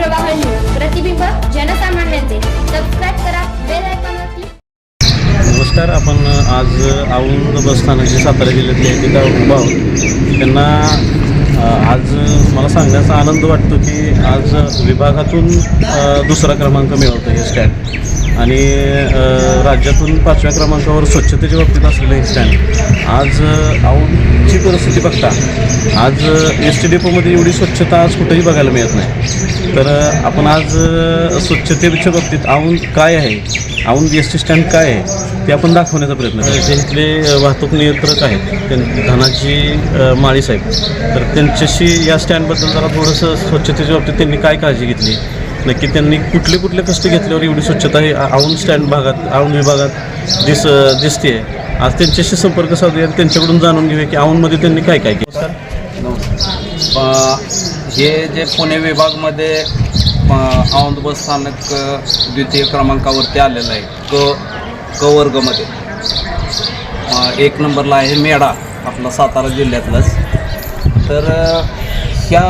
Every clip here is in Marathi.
प्रवाह न्यूज प्रतिबिंब जनसामान्यांचे. सबस्क्राईब करा बेल आयकॉनवर क्लिक नमस्कार आपण आज औंध बसस्थानक जे सातारा जिल्ह्यातले आहे तिथं उभा आहोत. त्यांना आज मला सांगण्याचा आनंद वाटतो की आज विभागातून दुसरा क्रमांक मिळवतो हे स्टँड आणि राज्यातून पाचव्या क्रमांकावर स्वच्छतेच्या बाबतीत असलेलं हे स्टँड आज औंधची परिस्थिती बघता आज एस टी डेपोमध्ये एवढी स्वच्छता आज कुठेही बघायला मिळत नाही. तर आपण आज स्वच्छतेच्या बाबतीत औंध काय आहे? औंध एस टी स्टँड काय आहे? ते आपण दाखवण्याचा प्रयत्न करतो जे इथले वाहतूक नियंत्रक आहेत त्यां धनाजी माळी साहेब तर त्यांच्याशी या स्टँडबद्दल जरा थोडंसं स्वच्छतेच्या बाबतीत त्यांनी काय काळजी घेतली? नक्की त्यांनी कुठले कुठले कष्ट घेतल्यावर एवढी स्वच्छता ही औंध स्टँड भागात औंध विभागात दिस दिसते आज त्यांच्याशी संपर्क साधूया आणि त्यांच्याकडून जाणून घेऊया की औंधमध्ये त्यांनी काय काय केलं. हे जे पुणे विभागमध्ये औंद औंध बस स्थानक द्वितीय क्रमांकावरती आलेलं आहे क क वर्गमध्ये. एक नंबरला आहे मेढा आपला सातारा जिल्ह्यातलाच. तर ह्या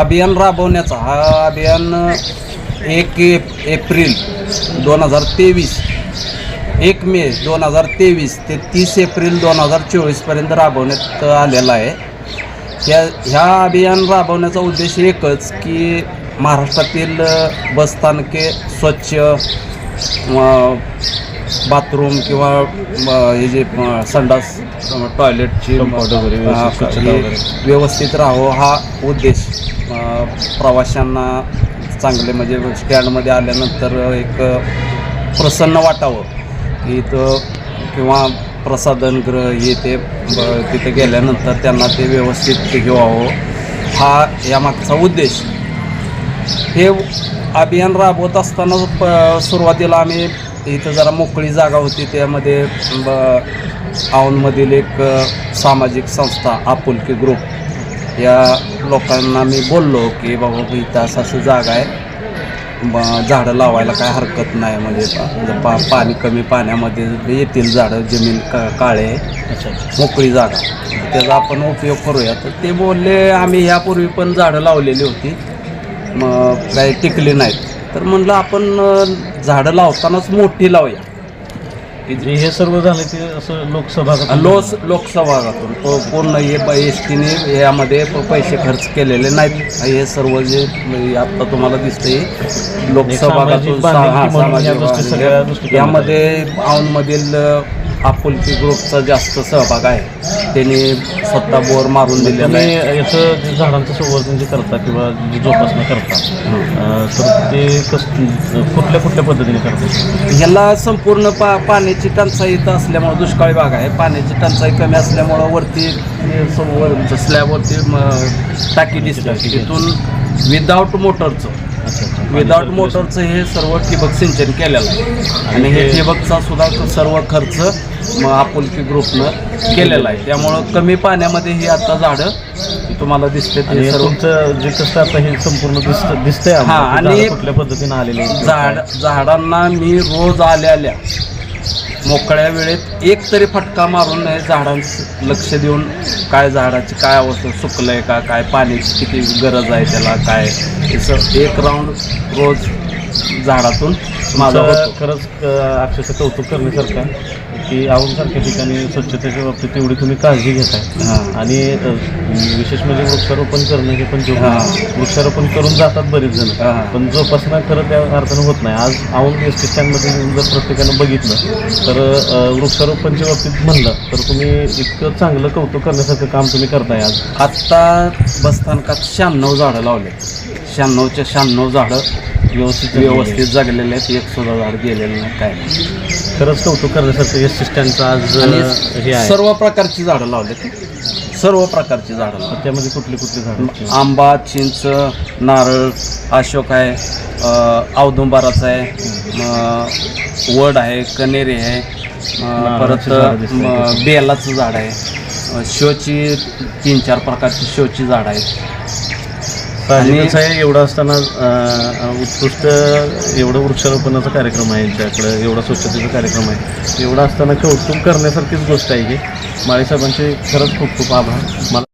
अभियान राबवण्याचा हा अभियान एक एप्रिल दोन हजार तेवीस एक मे दोन हजार तेवीस ते तीस एप्रिल दोन हजार चोवीसपर्यंत राबवण्यात आलेला आहे. ह्या ह्या अभियान राबवण्याचा उद्देश एकच की महाराष्ट्रातील बसस्थानके स्वच्छ बाथरूम किंवा हे जे संडास टॉयलेटची व्यवस्थित स्वच्छता हे वगैरे. व्यवस्थित राहावं हा उद्देश प्रवाशांना चांगले म्हणजे स्टँडमध्ये आल्यानंतर एक प्रसन्न वाटावं की इथं किंवा प्रसाधनगृह हे ते ब- तिथे गेल्यानंतर त्यांना ते व्यवस्थित घेवावं. हा यामागचा उद्देश. हे अभियान राबवत असताना प सुरुवातीला आम्ही इथं जरा मोकळी जागा होती. त्यामध्ये ब- औंधमधील एक सामाजिक संस्था आपुलकी ग्रुप या लोकांना मी बोललो की बाबा इथं असं असं जागा आहे. झाडं लावायला काय हरकत नाही. म्हणजे पा- पा पाणी कमी पाण्यामध्ये येतील झाडं जमीन का काळे मोकळी जागा. त्याचा आपण उपयोग करूया. तर ते बोलले आम्ही यापूर्वी पण झाडं लावलेली होती. मग काही टिकली नाहीत. तर म्हणलं आपण झाडं लावतानाच मोठी लावूया. हे सर्व झाले ते असं लोकसभा लोस लोकसभागातून तो पूर्ण हे एस टीने यामध्ये पैसे खर्च केलेले नाहीत. हे सर्व जे म्हणजे आता तुम्हाला दिसतंय लोकसभागातून यामध्ये औंधमधील अ, आपुलकी ग्रुपचा जास्त सहभाग आहे. त्यांनी स्वतः बोर मारून दिलेला तुम्ही आहे याचं जे झाडांचं संवर्धन जे करता किंवा जी जोपासना करता तर ते कस कुठल्या कुठल्या पद्धतीने करता? ह्याला संपूर्ण पा पाण्याची टंचाई इथं असल्यामुळं दुष्काळी भाग आहे. पाण्याची टंचाई कमी असल्यामुळं वरती स्लॅबवरती टाकी दिसते. तिथून विदाऊट मोटरचं विदाऊट मोटरचं हे सर्व ठिबक सिंचन केलेलं आहे. आणि हे ठिबकचा सुद्धा सर्व खर्च म आपुलकी ग्रुपनं केलेला आहे. त्यामुळं कमी पाण्यामध्ये ही आता झाडं तुम्हाला दिसते आणि ते सर्व तुमचं जे कसं आता हे संपूर्ण दिसत दिसतंय हा, आणि कुठल्या पद्धतीने आलेले. झाड झाडांना मी रोज आल्या आल्या मोकळ्या वेळेत एक तरी फटका मारून नाही झाडांचं लक्ष देऊन काय झाडाची काय अवस्था सुकलंय का काय पाण्याची किती गरज आहे त्याला काय? असं एक राऊंड रोज झाडातून माझा खरंच अक्षरशः कौतुक करण्यासारखं आहे. की औंधसारख्या ठिकाणी स्वच्छतेच्या बाबतीत तेवढी तुम्ही काळजी घेताय हां. आणि विशेष म्हणजे वृक्षारोपण करणं हे पण. वृक्षारोपण करून जातात बरेच जण. पण जोपासना खरं त्या अर्थानं होत नाही आज औंध एस टी स्टँडमध्ये जर प्रत्येकानं बघितलं तर वृक्षारोपणच्या बाबतीत म्हणलं तर तुम्ही इतकं चांगलं कौतुक करण्यासारखं काम तुम्ही करताय आज आत्ता बसस्थानकात शहाण्णव झाडं लावले शहाण्णवच्या शहाण्णव झाडं व्यवस्थित व्यवस्थित जगलेले आहेत एक सुद्धा झाड गेलेलं नाही काय नाही. खरंच कौतुक करण्यासारखं एस टी स्टँडचं आज अं, हे आणि आहे. सर्व प्रकारची झाडं लावलेत. सर्व प्रकारची झाडं लावली त्यामध्ये कुठली कुठली झाडं आंबा चिंच नारळ अशोक आहे अ, औदुंबाराचा आहे म, वड आहे कनेरी आहे म, नारळाची परत झाडं दिसतायत. म, बेलाचं झाड आहे अ, शोची तीन चार प्रकारची शोची झाड आहेत. साहजिकच आहे एवढं असताना अं, उत्कृष्ट एवढं वृक्षारोपणाचा कार्यक्रम आहे यांच्याकडे एवढा स्वच्छतेचा कार्यक्रम आहे. एवढं असताना कौतुक करण्यासारखीच गोष्ट आहे की माळीसाहेबांचे खरंच खूप खूप आभार. मला